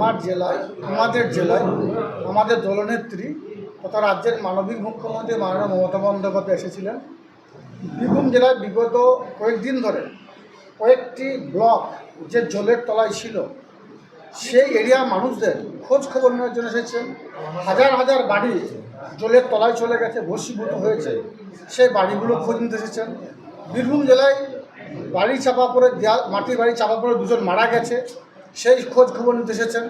আমার জেলায়, আমাদের জেলায়, আমাদের দলনেত্রী তথা রাজ্যের মানবিক মুখ্যমন্ত্রী মাননীয় মমতা বন্দ্যোপাধ্যায় এসেছিলেন। বীরভূম জেলায় বিগত কয়েকদিন ধরে কয়েকটি ব্লক যে জলের তলায় ছিল, সেই এরিয়ার মানুষদের খোঁজ খবর নেওয়ার জন্য এসেছেন। হাজার হাজার বাড়ি জলের তলায় চলে গেছে ভস্মীভূত হয়েছে। সেই বাড়িগুলো খোঁজ নিতে এসেছেন। বীরভূম জেলায় বাড়ি চাপা পড়ে, দেয়াল, মাটির বাড়ি চাপা পড়ে দুজন মারা গেছে। সেই খোঁজ খবর নিতে এসেছেন।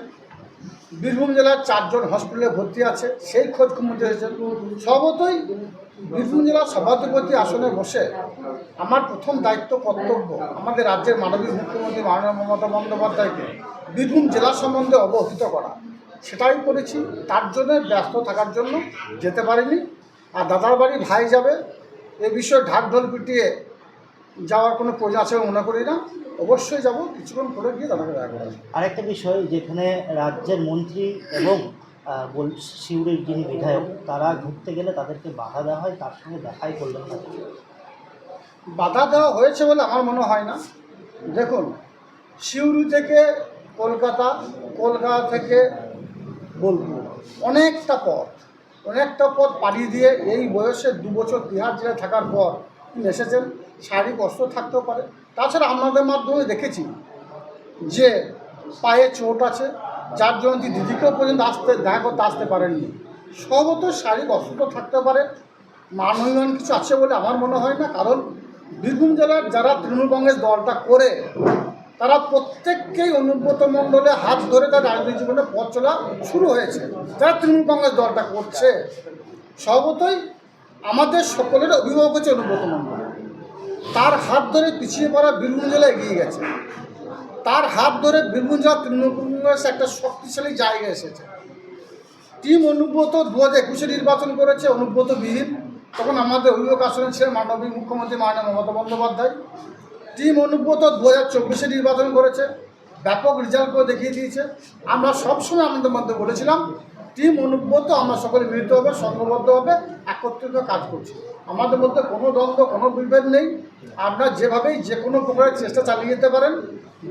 বীরভূম জেলার চারজন হসপিটালে ভর্তি আছে, সেই খোঁজ খবর নিতে এসেছেন। সর্বতই বীরভূম জেলার সভাধিপতি আসনে বসে আমার প্রথম দায়িত্ব কর্তব্য আমাদের রাজ্যের মাননীয় মুখ্যমন্ত্রী মাননীয় মমতা বন্দ্যোপাধ্যায়কে বীরভূম জেলা সম্বন্ধে অবহিত করা। সেটাই করেছি, তার জন্য ব্যস্ত থাকার জন্য যেতে পারিনি। আর দাদার বাড়ি ভাই যাবে, এ বিষয়ে ঢাক ঢোল পিটিয়ে যাওয়ার কোনো প্রয়োজন আছে মনে করি না। অবশ্যই যাব কিছুক্ষণ পরে গিয়ে দাদাকে দেখা করা যাবে। আরেকটা বিষয় যেখানে রাজ্যের মন্ত্রী এবং বল সিউড়ির যিনি বিধায়ক তারা ঘুরতে গেলে তাদেরকে বাধা দেওয়া হয় তার সঙ্গে দেখাই করলেন না বাধা দেওয়া হয়েছে বলে আমার মনে হয় না দেখুন সিউড়ি থেকে কলকাতা কলকাতা থেকে বোলপুর অনেকটা পথ অনেকটা পথ পাড়ি দিয়ে এই বয়সে দু বছর তিহার জেলায় থাকার পর এসেছেন শারীরিক অস্ত্র থাকতেও পারে। তাছাড়া আপনাদের মাধ্যমে দেখেছি যে পায়ে চোট আছে, যার জন্য দিদিকেও পর্যন্ত আসতে, দেখা করতে আসতে পারেননি। সর্বত শারীরিক অসুস্থ থাকতে পারে। মানবীয় কিছু আছে বলে আমার মনে হয় না, কারণ বীরভূম জেলার যারা তৃণমূল কংগ্রেস দলটা করে, তারা প্রত্যেককেই অনুব্রত মণ্ডলে হাত ধরে তার রাজনৈতিক জীবনে পথ চলা শুরু হয়েছে। যারা তৃণমূল কংগ্রেস দলটা করছে, সর্বতই আমাদের সকলের অভিভাবক হচ্ছে অনুব্রত মণ্ডল। তার হাত ধরে পিছিয়ে পড়া বীরভূম জেলা এগিয়ে গেছে। তার হাত ধরে বীরভূম জেলা তৃণমূল কংগ্রেস একটা শক্তিশালী জায়গায় এসেছে। টিম অনুব্রত দু হাজার একুশে নির্বাচন করেছে অনুব্রত বিহীন তখন আমাদের অভিভাবক আসনে ছিলেন মানবিক মুখ্যমন্ত্রী মাননীয় মমতা বন্দ্যোপাধ্যায়। টিম অনুব্রত দু হাজার চব্বিশে নির্বাচন করেছে। ব্যাপক রেজাল্ট করে দেখিয়ে দিয়েছে। আমরা সবসময় আমাদের মধ্যে বলেছিলাম টিম অনুব্রত আমরা সকলে মিলিতভাবে সংঘবদ্ধভাবে একত্রিত কাজ করছি। আমাদের মধ্যে কোনো দ্বন্দ্ব, কোনো বিভেদ নেই। আপনারা যেভাবেই যে কোনো প্রকারের চেষ্টা চালিয়ে যেতে পারেন।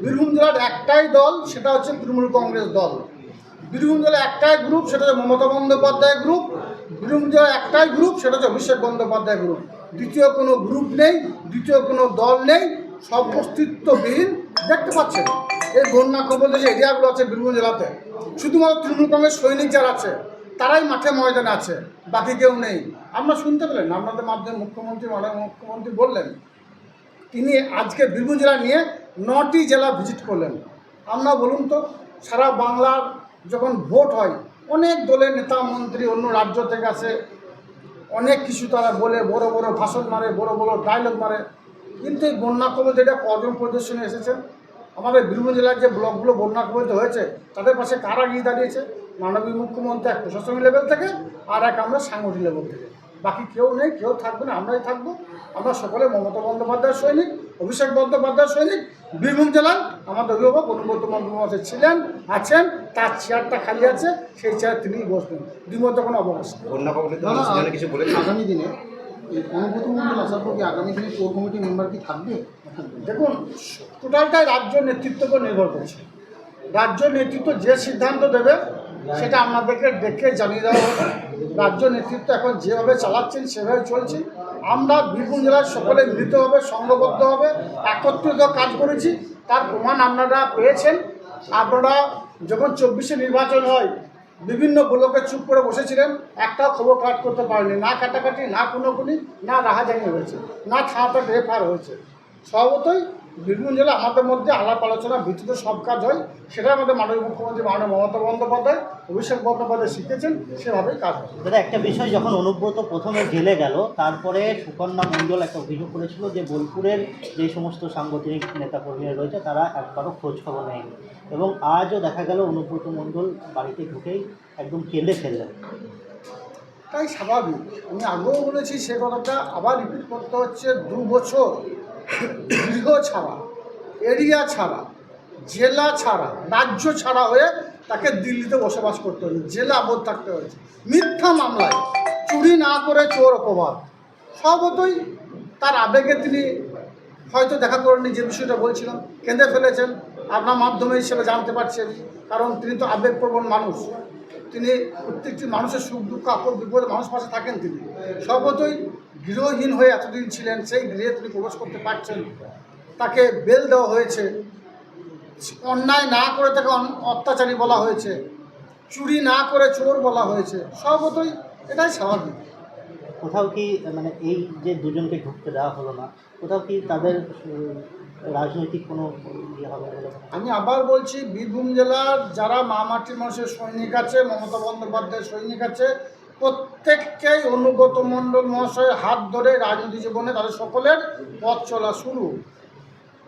বীরভূম জেলার একটাই দল, সেটা হচ্ছে তৃণমূল কংগ্রেস দল। বীরভূম জেলার একটাই গ্রুপ সেটা হচ্ছে মমতা বন্দ্যোপাধ্যায় গ্রুপ বীরভূম জেলার একটাই গ্রুপ সেটা হচ্ছে অভিষেক বন্দ্যোপাধ্যায় গ্রুপ দ্বিতীয় কোনো গ্রুপ নেই, দ্বিতীয় কোনো দল নেই, সব অস্তিত্ববিহীন দেখতে পাচ্ছেন, এই বন্যা কবল যে এরিয়াগুলো আছে বীরভূম জেলাতে শুধুমাত্র তৃণমূল কংগ্রেস সৈনিক যারা আছে, তারাই মাঠে ময়দানে আছে, বাকি কেউ নেই। আমরা শুনতে পেলেন, আপনাদের মাধ্যমে মুখ্যমন্ত্রী, মাননীয় মুখ্যমন্ত্রী বললেন, তিনি আজকে বীরভূম জেলা নিয়ে নটি জেলা ভিজিট করলেন। আমরা বলুন তো, সারা বাংলার যখন ভোট হয়, অনেক দলের নেতা, মন্ত্রী, অন্য রাজ্য থেকে আসে, অনেক কিছু তারা বলে, বড় বড় ভাষণ মারে, বড় বড় ডায়লগ মারে। কিন্তু এই বন্যা কবল যেটা কজন প্রদর্শনে এসেছেন আমাদের বীরভূম জেলার যে ব্লকগুলো বন্যা কবলিত হয়েছে তাদের পাশে কারা গিয়ে দাঁড়িয়েছে? মাননীয় মুখ্যমন্ত্রী এক প্রশাসনিক লেভেল থেকে আর এক আমরা সাংগঠনিক লেভেল থেকে। বাকি কেউ নেই কেউ থাকবে না আমরাই থাকব। আমরা সকলে মমতা বন্দ্যোপাধ্যায়ের সৈনিক অভিষেক বন্দ্যোপাধ্যায়ের সৈনিক বীরভূম জেলার আমাদের অভিভাবক অনুব্রত বন্দ্যোপাধ্যায় ছিলেন আছেন তার চেয়ারটা খালি আছে সেই চেয়ার তিনিই বসবেন। দ্বিমত কোনো অবকাশ আগামী দিনে আগামী দিনে কোর কমিটি মেম্বার কি থাকবে? দেখুন, টোটালটাই রাজ্য নেতৃত্বের উপর নির্ভর করছে। রাজ্য নেতৃত্ব যে সিদ্ধান্ত দেবে, সেটা আপনাদেরকে দেখে জানিয়ে দেওয়া হবে। রাজ্য নেতৃত্ব এখন যেভাবে চালাচ্ছেন, সেভাবে চলছে। আমরা বীরভূম জেলার সকলে মিলিতভাবে সংঘবদ্ধভাবে একত্রিত কাজ করেছি। তার প্রমাণ আপনারা পেয়েছেন। আপনারা যখন চব্বিশে নির্বাচন হয় বিভিন্ন ব্লকে চুপ করে বসেছিলেন, একটাও খবর কাট করতে পারেনি। না কাটাকাটি, না কোনো না রাহাজানি হয়েছে, না ছাড়াটা রেফার হয়েছে। স্বভাবতই বীরভূম জেলা আমাদের মধ্যে আলাপ আলোচনা ভিত্তিতে সব কাজ হয়। সেটা আমাদের মাননীয় মুখ্যমন্ত্রী মাননীয় মমতা বন্দ্যোপাধ্যায় অভিষেক বন্দ্যোপাধ্যায় শিখেছেন সেভাবেই কাজ হয়। দাদা একটা বিষয় যখন অনুব্রত প্রথমে জেলে গেল তারপরে সুকন্যা মণ্ডল একটা অভিযোগ করেছিল যে বোলপুরের যে সমস্ত সাংগঠনিক নেতাকর্মীরা রয়েছে তারা একবারও খোঁজ খবর নেয়নি। এবং আজও দেখা গেল অনুব্রত মণ্ডল বাড়িতে ঢুকেই একদম কেঁদে ফেললেন। তাই স্বাভাবিক। আমি আগেও বলেছি সে কথাটা আবার রিপিট করতে হচ্ছে দু বছর। গৃহ ছাড়া, এরিয়া ছাড়া, জেলা ছাড়া, রাজ্য ছাড়া হয়ে তাকে দিল্লিতে বসবাস করতে হয়েছে, জেলা বোধ থাকতে হয়েছে। মিথ্যা মামলায় চুরি না করে চোর অপবাদ সর্বতই তার আবেগে তিনি হয়তো দেখা করেননি যে বিষয়টা বলছিলাম, কেঁদে ফেলেছেন, আপনার মাধ্যমে হিসেবে জানতে পারছেন, কারণ তিনি তো আবেগপ্রবণ মানুষ। তিনি প্রত্যেকটি মানুষের সুখ, দুঃখ, আপদ, বিপদে মানুষ পাশে থাকেন তিনি। সর্বতই গৃহহীন হয়ে এতদিন ছিলেন, সেই গৃহে তিনি প্রবেশ করতে পারছেন তাকে বেল দেওয়া হয়েছে। অন্যায় না করে তাকে অত্যাচারী বলা হয়েছে। চুরি না করে চোর বলা হয়েছে। সর্বতই এটাই স্বাভাবিক। কোথাও কি মানে এই যে দুজনকে ঢুকতে দেওয়া হলো না, কোথাও কি তাদের রাজনৈতিক কোনো ইয়ে? আমি আবার বলছি, বীরভূম জেলার যারা মামাটির মানুষের সৈনিক আছে, মমতা বন্দ্যোপাধ্যায়ের সৈনিক আছে, প্রত্যেককেই অনুগত মণ্ডল মহাশয়ের হাত ধরে রাজনীতি জীবনে তাদের সকলের পথ চলা শুরু।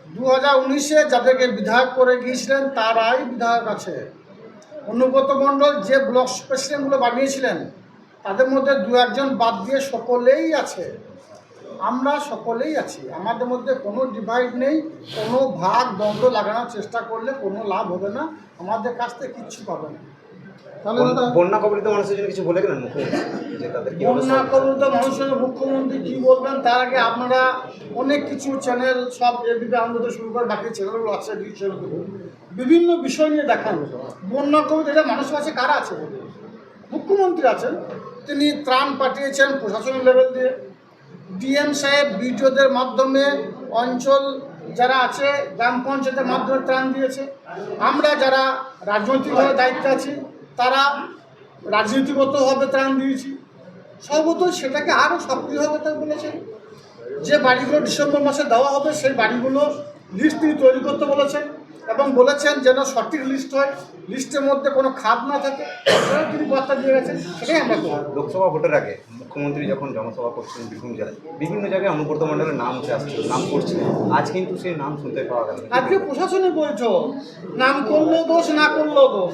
দু হাজার উনিশে যাদেরকে বিধায়ক করে গিয়েছিলেন, তারাই বিধায়ক আছে। অনুগত মণ্ডল যে ব্লক প্রেসিডেন্টগুলো বানিয়েছিলেন, তাদের মধ্যে দু একজন বাদ দিয়ে সকলেই আছে। আমরা সকলেই আছি। আমাদের মধ্যে কোনো ডিভাইড নেই কোনো ভাগ দ্বন্দ্ব লাগানোর চেষ্টা করলে কোনো লাভ হবে না। আমাদের কাছ থেকে কিচ্ছু পাবে না। বন্যা কবলিত মানুষের জন্য কিছু বলে গেলেন বন্যা কবলিত মানুষের মুখ্যমন্ত্রী কি বলবেন? তার আগে আপনারা অনেক কিছু চ্যানেল সব এবিপি আনন্দ শুরু করে বাকি চ্যানেলগুলো আছে চ্যানেলগুলো বিভিন্ন বিষয় নিয়ে দেখান। বন্যা কবিতা এটা মানুষের কাছে কারা আছে? মুখ্যমন্ত্রী আছেন। তিনি ত্রাণ পাঠিয়েছেন প্রশাসনিক লেভেল দিয়ে। ডিএম সাহেব বিডিওদের মাধ্যমে অঞ্চল যারা আছে, গ্রাম পঞ্চায়েতের মাধ্যমে ত্রাণ দিয়েছে। আমরা যারা রাজনৈতিকভাবে দায়িত্বে আছি, তারা রাজনীতিগতভাবে ত্রাণ দিয়েছি। সর্বত সেটাকে আরও সক্রিয়ভাবে তার বলেছেন যে বাড়িগুলো ডিসেম্বর মাসে দেওয়া হবে, সেই বাড়িগুলো লিস্ট তিনি তৈরি করতে বলেছেন এবং বলেছেন যেন সঠিক লিস্ট হয়। লিস্টের মধ্যে কোনো খাদ না থাকে। তিনি বার্তা দিয়ে গেছেন? সেটাই আমরা করব। লোকসভা ভোটের আগে মুখ্যমন্ত্রী যখন জনসভা করছিলেন বীরভূম জেলায় বিভিন্ন জায়গায় অনুব্রত মণ্ডলের নাম উঠে আসছিল নাম করছিলেন। আজ কিন্তু সেই নাম শুনতে পাওয়া গেল। আজকে প্রশাসনিক বৈঠক। নাম করলেও দোষ না করলেও দোষ।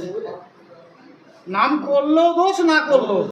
নাম করলেও দোষ না করলেও।